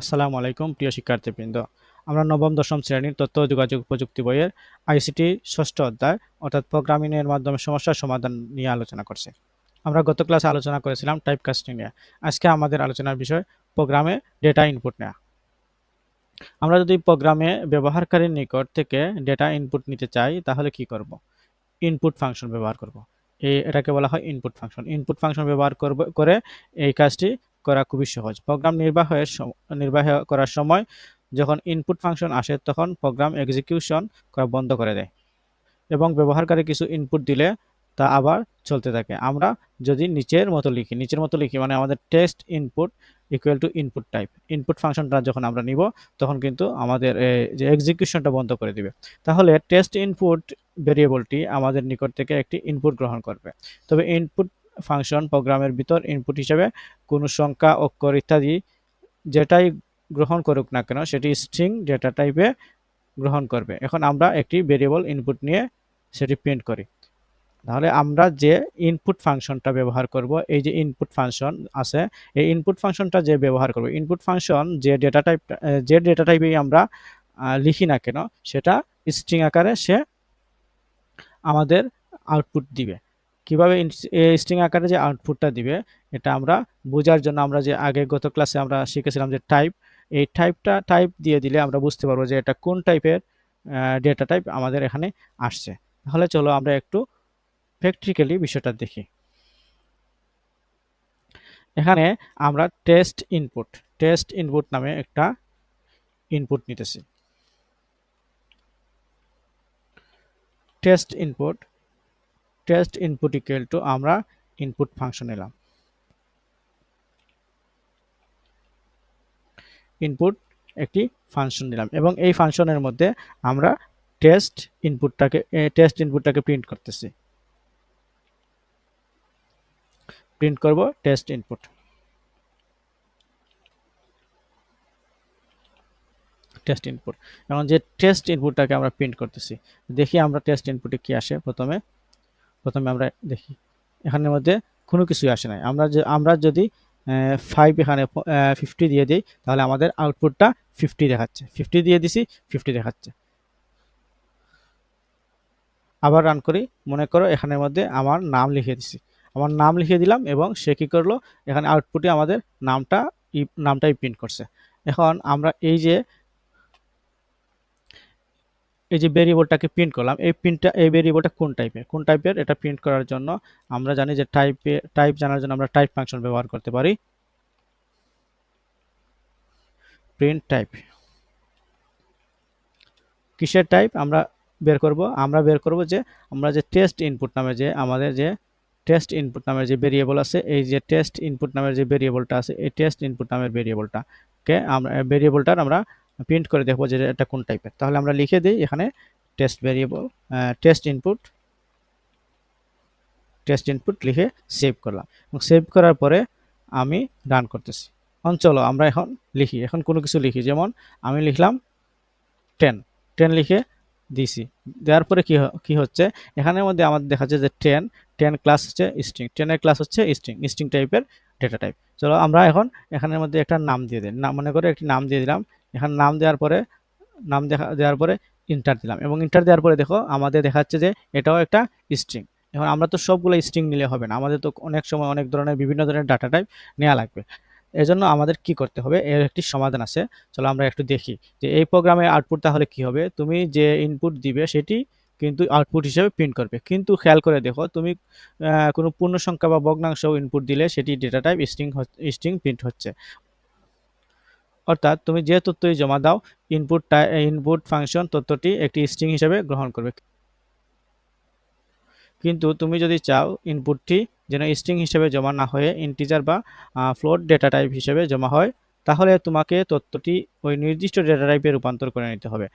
আসসালামু আলাইকুম, প্রিয় শিক্ষার্থীবৃন্দ। আমরা নবম, দশম শ্রেণির তথ্য যোগাযোগ প্রযুক্তি বইয়ের আইসিটি ষষ্ঠ অধ্যায়, অর্থাৎ প্রোগ্রামিংয়ের মাধ্যমে সমস্যার সমাধান নিয়ে আলোচনা করছি। আমরা গত ক্লাসে আলোচনা করেছিলাম টাইপ কাস্টিং নিয়ে। আজকে আমাদের আলোচনার বিষয় প্রোগ্রামে ডেটা ইনপুট নেওয়া আমরা যদি প্রোগ্রামে ব্যবহারকারীর নিকট থেকে ডেটা ইনপুট নিতে চাই, তাহলে কি করব? ইনপুট ফাংশন ব্যবহার করব। এই এটাকে বলা হয় ইনপুট ফাংশন। ইনপুট ফাংশন ব্যবহার করব, করে এই কাজটি করা খুবই সহজ। প্রোগ্রাম নির্বাহের নির্বাহ করার সময় যখন ইনপুট ফাংশন আসে তখন প্রোগ্রাম এক্সিকিউশন করা বন্ধ করে দেয় এবং ব্যবহারকারী কিছু ইনপুট দিলে তা আবার চলতে থাকে। আমরা যদি নিচের মতো লিখি, নিচের মতো লিখি মানে আমাদের test input equal to input type input ফাংশনটা যখন আমরা নিব তখন কিন্তু আমাদের যে এক্সিকিউশনটা বন্ধ করে দিবে। তাহলে টেস্ট ইনপুট ভেরিয়েবলটি আমাদের নিকট থেকে একটি ইনপুট গ্রহণ করবে। তবে ইনপুট ফাংশন প্রোগ্রামের ভিতর ইনপুট হিসেবে কোনো সংখ্যা, অক্ষর ইত্যাদি যেটাই গ্রহণ করুক না কেন, সেটি স্ট্রিং ডেটা টাইপে গ্রহণ করবে। এখন আমরা একটি ভেরিয়েবল ইনপুট নিয়ে সেটি প্রিন্ট করি। তাহলে আমরা যে ইনপুট ফাংশনটা ব্যবহার করব, এই যে ইনপুট ফাংশন আছে, এই ইনপুট ফাংশনটা যে ব্যবহার করব ইনপুট ফাংশন যে ডেটা টাইপ যে ডেটা টাইপেই আমরা লিখি না কেন, সেটা স্ট্রিং আকারে সে আমাদের আউটপুট দিবে। কীভাবে স্ট্রিং আকারে যে আউটপুটটা দিবে, এটা আমরা বোঝার জন্য আমরা যে আগে গত ক্লাসে আমরা শিখেছিলাম যে টাইপ এই টাইপটা টাইপ দিয়ে দিলে আমরা বুঝতে পারব যে এটা কোন টাইপের ডেটা টাইপ আমাদের এখানে আসছে। তাহলে চলো আমরা একটু প্র্যাকটিক্যালি বিষয়টা দেখি। এখানে আমরা টেস্ট ইনপুট টেস্ট ইনপুট নামে একটা ইনপুট নিতেছি। Test input test input equal to আমরা ইনপুট ফাংশন এলাম ইনপুট একটি ফাংশন দিলাম এবং এই ফাংশনের মধ্যে আমরা টেস্ট ইনপুটটাকে টেস্ট ইনপুটটাকে প্রিন্ট করতেছি। প্রিন্ট করব টেস্ট ইনপুট টেস্ট ইনপুট এখন যে টেস্ট ইনপুটটাকে আমরা প্রিন্ট করতেছি, দেখি আমরা টেস্ট ইনপুটে কি আসে প্রথমে। প্রথমে আমরা দেখি, এখানের মধ্যে কোনো কিছুই আসে নাই। আমরা আমরা যদি ফাইভ এখানে ফিফটি দিয়ে দিই, তাহলে আমাদের আউটপুটটা ফিফটি দেখাচ্ছে। ফিফটি দিয়ে দিছি ফিফটি দেখাচ্ছে। আবার রান করি, মনে করো এখানের মধ্যে আমার নাম লিখে দিছি। আমার নাম লিখে দিলাম এবং সে কী করল, এখানে আউটপুটে আমাদের নামটা, নামটাই প্রিন্ট করছে। এখন আমরা এই যে এই যে ভেরিয়েবলটাকে প্রিন্ট করলাম, এই প্রিন্টটা এই ভেরিয়েবলটা কোন টাইপের কোন টাইপের এটা প্রিন্ট করার জন্য আমরা জানি যে টাইপে টাইপ জানার জন্য আমরা টাইপ ফাংশন ব্যবহার করতে পারি। প্রিন্ট টাইপ কিসের টাইপ আমরা বের করব, আমরা বের করব যে, আমরা যে টেস্ট ইনপুট নামে যে আমাদের যে টেস্ট ইনপুট নামের যে ভেরিয়েবল আছে, এই যে টেস্ট ইনপুট নামের যে ভেরিয়েবলটা আছে, এই টেস্ট ইনপুট নামের ভেরিয়েবলটা ভেরিয়েবলটাকে আমরা ভেরিয়েবলটার আমরা প্রিন্ট করে দেখব যে এটা কোন টাইপের তাহলে আমরা লিখে দিই এখানে test variable test input test input লিখে সেভ করলাম। এবং সেভ করার পরে আমি রান করতেছি। এখন চলো আমরা এখন লিখি। এখন কোনো কিছু লিখি। যেমন আমি লিখলাম টেন টেন লিখে দিছি। দেওয়ার পরে কি কী হচ্ছে? এখানের মধ্যে আমাদের দেখা যাচ্ছে যে টেন টেন ক্লাস হচ্ছে স্ট্রিং টেনের ক্লাস হচ্ছে স্ট্রিং স্ট্রিং টাইপের ডেটা টাইপ চলো আমরা এখন এখানের মধ্যে একটা নাম দিয়ে দিই। নাম মনে করে একটি নাম দিয়ে দিলাম। এখানে নাম দেওয়ার পরে, নাম দেখা, দেওয়ার পরে ইন্টার দিলাম। এবং ইন্টার দেওয়ার পরে দেখো, আমাদের দেখাচ্ছে যে এটাও একটা স্ট্রিং এখন আমরা তো সবগুলো স্ট্রিং নিলে হবে না। আমাদের তো অনেক সময় অনেক ধরনের, বিভিন্ন ধরনের ডাটা টাইপ নেওয়া লাগবে। এজন্য আমাদের কি করতে হবে? এর একটি সমাধান আছে। চলো আমরা একটু দেখি যে এই প্রোগ্রামের আউটপুট তাহলে কি হবে? তুমি যে ইনপুট দিবে সেটি কিন্তু আউটপুট হিসেবে প্রিন্ট করবে। কিন্তু খেয়াল করে দেখো, তুমি কোনো পূর্ণ সংখ্যা বা ভগ্নাংশ ইনপুট দিলে সেটি data type string string print হচ্ছে। অর্থাৎ তুমি যে তথ্যই জমা দাও ইনপুট ইনপুট ফাংশন তথ্যটি একটি স্ট্রিং হিসেবে গ্রহণ করবে। কিন্তু তুমি যদি চাও ইনপুটটি যেন স্ট্রিং হিসেবে জমা না হয়ে ইন্টিজার বা ফ্লোট ডেটা টাইপ হিসেবে জমা হয়, তাহলে তোমাকে তথ্যটি ওই নির্দিষ্ট ডেটা টাইপে রূপান্তর করে নিতে হবে।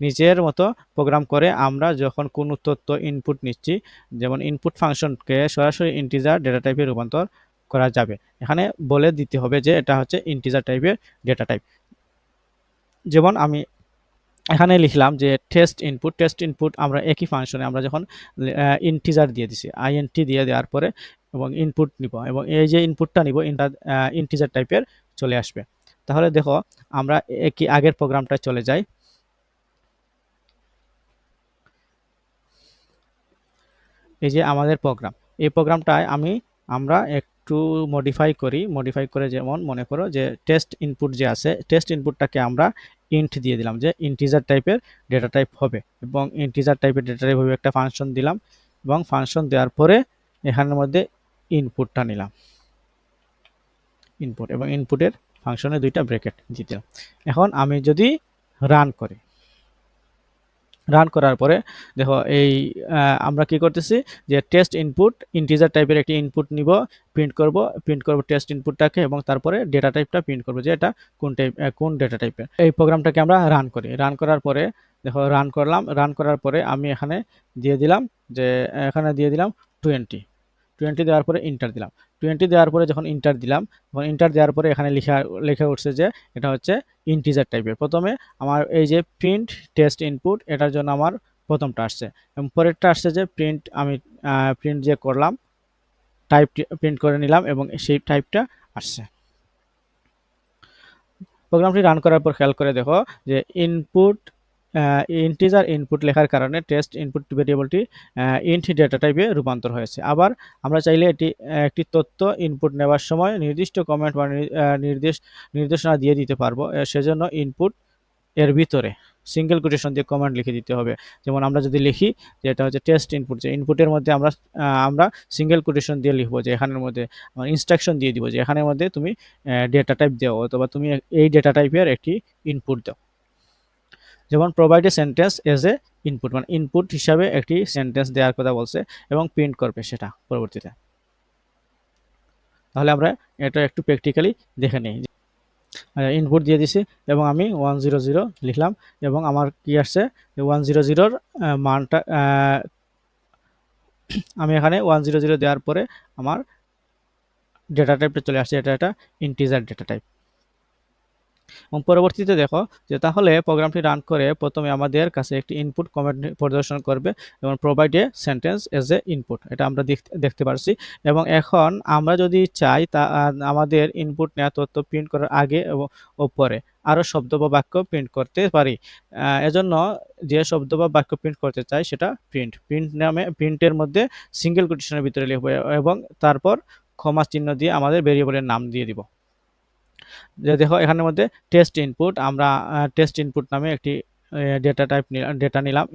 নিজের মতো প্রোগ্রাম করে আমরা যখন কোনো তথ্য ইনপুট নিচ্ছি, যেমন ইনপুট ফাংশনকে সরাসরি ইন্টিজার ডেটা টাইপে রূপান্তর করা যাবে। এখানে বলে দিতে হবে যে এটা হচ্ছে ইন্টিজার টাইপের ডেটা টাইপ যেমন আমি এখানে লিখলাম যে টেস্ট ইনপুট টেস্ট ইনপুট আমরা একই ফাংশনে আমরা যখন ইন্টিজার দিয়ে দিছি আইএনটি দিয়ে দেওয়ার পরে এবং ইনপুট নিব এবং এই যে ইনপুটটা নিব ইন্টিজার টাইপের চলে আসবে। তাহলে দেখো আমরা একই আগের প্রোগ্রামটা চলে যাই। এই যে আমাদের প্রোগ্রাম এই প্রোগ্রামটায় আমি, আমরা একটু মডিফাই করি মডিফাই করে যেমন মনে করো যে টেস্ট ইনপুট যে আছে টেস্ট ইনপুটটাকে আমরা ইন্ট দিয়ে দিলাম যে ইন্টিজার টাইপের ডেটা টাইপ হবে এবং ইন্টিজার টাইপের ডেটা টাইপ হবে একটা ফাংশন দিলাম এবং ফাংশন দেওয়ার পরে এখানের মধ্যে ইনপুটটা নিলাম। ইনপুট এবং ইনপুটের ফাংশনে দুইটা ব্রেকেট দিলাম। এখন আমি যদি রান করি রান করার পরে, দেখো এই আমরা কি করতেছি যে টেস্ট ইনপুট ইন্টিজার টাইপের একটি ইনপুট নিব প্রিন্ট করব প্রিন্ট করব টেস্ট ইনপুটটাকে এবং তারপরে ডেটা টাইপটা প্রিন্ট করব যে এটা কোন টাইপ কোন ডেটা টাইপের এই প্রোগ্রামটাকে আমরা রান করি। রান করার পরে, দেখো রান করলাম রান করার পরে আমি এখানে দিয়ে দিলাম যে, এখানে দিয়ে দিলাম টোয়েন্টি টোয়েন্টি দেওয়ার পরে ইন্টার দিলাম। টোয়েন্টি দেওয়ার পরে যখন ইন্টার দিলাম তখন ইন্টার দেওয়ার পরে এখানে লেখা লেখা উঠছে যে এটা হচ্ছে ইন্টিজার টাইপের প্রথমে আমার এই যে প্রিন্ট টেস্ট ইনপুট এটার জন্য আমার প্রথমটা আসছে। এবং পরেরটা আসছে যে প্রিন্ট আমি প্রিন্ট যে করলাম টাইপ প্রিন্ট করে নিলাম এবং সেই টাইপটা আসছে। প্রোগ্রামটি রান করার পর খেয়াল করে দেখো যে ইনপুট ইন্টিজার ইনপুট লেখার কারণে টেস্ট ইনপুট ভেরিয়েবলটি ইন্ট ডেটা টাইপে রূপান্তর হয়েছে। আবার আমরা চাইলে এটি, একটি তথ্য ইনপুট নেওয়ার সময় নির্দিষ্ট কমেন্ট বা নির্দেশ, নির্দেশনা দিয়ে দিতে পারব। সেজন্য ইনপুট এর ভিতরে সিঙ্গেল কোটেশন দিয়ে কমান্ড লিখে দিতে হবে। যেমন আমরা যদি লিখি যে এটা হচ্ছে টেস্ট ইনপুট যে ইনপুটের মধ্যে আমরা আমরা সিঙ্গেল কোটেশন দিয়ে লিখব, যে এখানের মধ্যে ইনস্ট্রাকশন দিয়ে দিব, যে এখানের মধ্যে তুমি ডেটা টাইপ দাও, অথবা তুমি এই ডেটা টাইপের একটি ইনপুট দাও। যেমন provide a sentence as a input মানে ইনপুট হিসাবে একটি সেন্টেন্স দেওয়ার কথা বলছে এবং প্রিন্ট করবে সেটা পরবর্তীতে। তাহলে আমরা এটা একটু প্র্যাকটিক্যালি দেখে নিই। ইনপুট দিয়ে দিছি এবং আমি ওয়ান জিরো জিরো লিখলাম এবং আমার কি আসছে? ওয়ান জিরো জিরোর মানটা আমি এখানে ওয়ান জিরো জিরো দেওয়ার পরে আমার ডেটা টাইপটা চলে আসছে, এটা একটা ইন্টিজার ডেটা টাইপ এবং পরবর্তীতে দেখো যে তাহলে প্রোগ্রামটি রান করে প্রথমে আমাদের কাছে একটি ইনপুট কমেন্ট প্রদর্শন করবে এবং provide a sentence as a input এটা আমরা দেখতে পারছি। এবং এখন আমরা যদি চাই তা আমাদের ইনপুট নেওয়া তথ্য প্রিন্ট করার আগে ও পরে আরও শব্দ বা বাক্য প্রিন্ট করতে পারি। এজন্য যে শব্দ বা বাক্য প্রিন্ট করতে চাই সেটা প্রিন্ট প্রিন্ট নামে প্রিন্টের মধ্যে সিঙ্গেল কোটেশনের ভিতরে লিখব এবং তারপর ক্ষমা চিহ্ন দিয়ে আমাদের ভেরিয়েবলের নাম দিয়ে দিব। যে দেখো, এখানের মধ্যে টেস্ট ইনপুট আমরা টেস্ট ইনপুট নামে একটি ডেটা টাইপ ডেটা নিলাম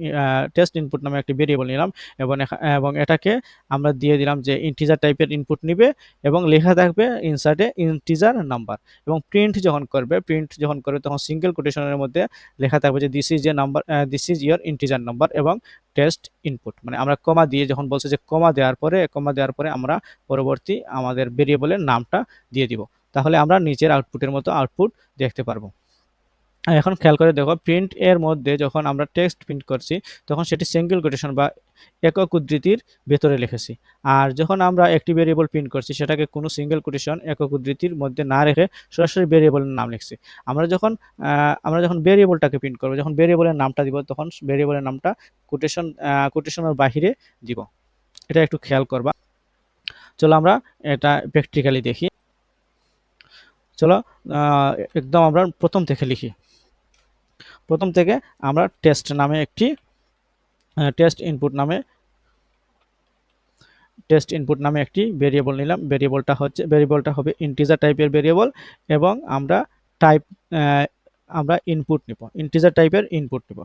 টেস্ট ইনপুট নামে একটি ভেরিয়েবল নিলাম, এবং এবং এটাকে আমরা দিয়ে দিলাম যে ইন্টিজার টাইপের ইনপুট নিবে, এবং লেখা থাকবে ইনসার্টে ইন্টিজার নাম্বার এবং প্রিন্ট যখন করবে প্রিন্ট যখন করবে, তখন সিঙ্গেল কোটেশনের মধ্যে লেখা থাকবে যে this is a number this is your integer number এবং টেস্ট ইনপুট মানে আমরা কমা দিয়ে যখন বলছে যে কমা দেওয়ার পরে কমা দেওয়ার পরে আমরা পরবর্তী আমাদের ভেরিয়েবলের নামটা দিয়ে দিব। তাহলে আমরা নিচের আউটপুটের মতো আউটপুট দেখতে পারব। এখন খেয়াল করে দেখো প্রিন্ট এর মধ্যে যখন আমরা টেক্সট প্রিন্ট করছি, তখন সেটি সিঙ্গেল কোটেশন বা একক উদ্ধৃতির ভেতরে লিখেছি। আর যখন আমরা একটি ভেরিয়েবল প্রিন্ট করছি, সেটাকে কোনো সিঙ্গেল কোটেশন একক উদ্ধৃতির মধ্যে না রেখে সরাসরি ভেরিয়েবলের নাম লিখছি। আমরা যখন আমরা যখন ভেরিয়েবলটাকে প্রিন্ট করব, যখন ভেরিয়েবলের নামটা দিব, তখন ভেরিয়েবলের নামটা কোটেশন কোটেশনের বাহিরে দিব। এটা একটু খেয়াল করবা। চলো আমরা এটা প্র্যাকটিক্যালি দেখি। চলো একদম আমরা প্রথম থেকে লিখি। প্রথম থেকে আমরা টেস্ট নামে একটি টেস্ট ইনপুট নামে টেস্ট ইনপুট নামে একটি ভেরিয়েবল নিলাম। ভেরিয়েবলটা হচ্ছে ভেরিয়েবলটা হবে ইন্টিজার টাইপের ভেরিয়েবল এবং আমরা টাইপ আমরা ইনপুট নিব। ইন্টিজার টাইপের ইনপুট নিব।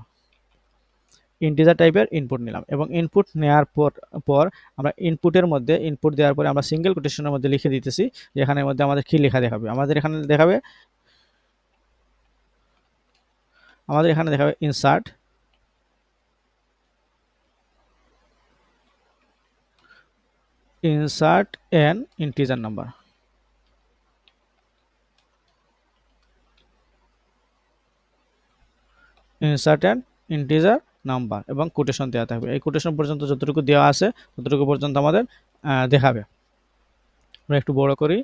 ইন্টিজার টাইপের ইনপুট নিলাম এবং ইনপুট নেওয়ার পর পর আমরা ইনপুটের মধ্যে ইনপুট দেওয়ার পরে আমরা সিঙ্গেল কোটেশনের মধ্যে লিখে দিতেছি যেখানের মধ্যে আমাদের কী লেখা দেখাবে? আমাদের এখানে দেখাবে, আমাদের এখানে দেখাবে insert insert an integer number insert an integer number এবং কোটেশন দেওয়া থাকবে। এই কোটেশন পর্যন্ত যতটুকু দেওয়া আছে, ততটুকু পর্যন্ত আমাদের দেখাবে। আমরা একটু বড় করি।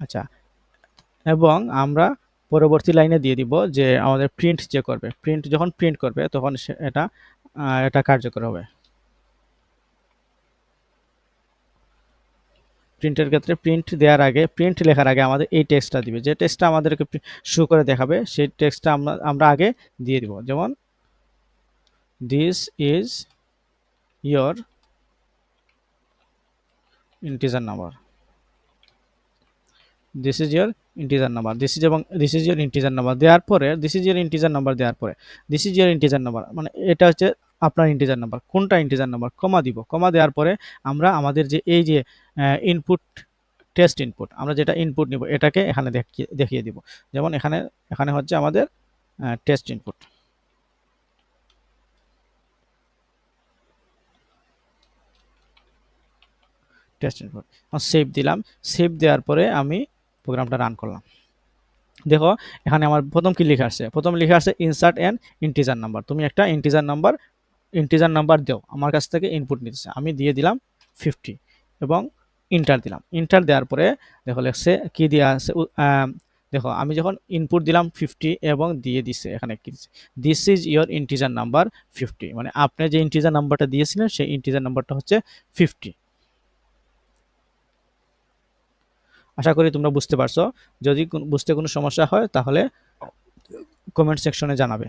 আচ্ছা এবং আমরা পরবর্তী লাইনে দিয়ে দিব যে আমাদের প্রিন্ট যে করবে। প্রিন্ট যখন প্রিন্ট করবে, তখন এটা এটা কার্যকর হবে। প্রিন্টের ক্ষেত্রে প্রিন্ট দেওয়ার আগে প্রিন্ট লেখার আগে আমাদের এই টেক্সটটা দিবে। যে টেক্সটটা আমাদেরকে শো করে দেখাবে, সেই টেক্সটটা আমরা আমরা আগে দিয়ে দিব। যেমন this is your integer number this is your integer number this is এবং this is your integer number দেওয়ার পরে this is your integer number দেওয়ার পরে this is your integer number মানে এটা হচ্ছে আপনার ইন্টিজার নাম্বার কোনটা ইন্টিজার নাম্বার কমা দিব। কমা দেওয়ার পরে আমরা আমাদের যে এই যে ইনপুট টেস্ট ইনপুট আমরা যেটা ইনপুট নিব, এটাকে এখানে দেখিয়ে দেখিয়ে দিব। যেমন এখানে এখানে হচ্ছে আমাদের test input test input save দিলাম। সেভ দেওয়ার পরে আমি প্রোগ্রামটা রান করলাম। দেখো, এখানে আমার প্রথম কি লেখা আসছে প্রথম লেখা আসছে ইনসার্ট অ্যান্ড ইন্টিজার নাম্বার তুমি একটা ইন্টিজার নাম্বার ইন্টিজার নাম্বার দাও, আমার কাছ থেকে ইনপুট নিতেছে। আমি দিয়ে দিলাম ফিফটি এবং ইন্টার দিলাম। ইন্টার দেওয়ার পরে দেখো লেখছে কি দেওয়া আছে? দেখো আমি যখন ইনপুট দিলাম ফিফটি এবং দিয়ে দিছে, এখানে কি this is your integer number fifty মানে আপনি যে ইন্টিজার নাম্বারটা দিয়েছিলেন, সেই ইন্টিজার নাম্বারটা হচ্ছে ফিফটি আশা করি তোমরা বুঝতে পারছ। যদি বুঝতে কোনো সমস্যা হয়, তাহলে কমেন্ট সেকশনে জানাবে।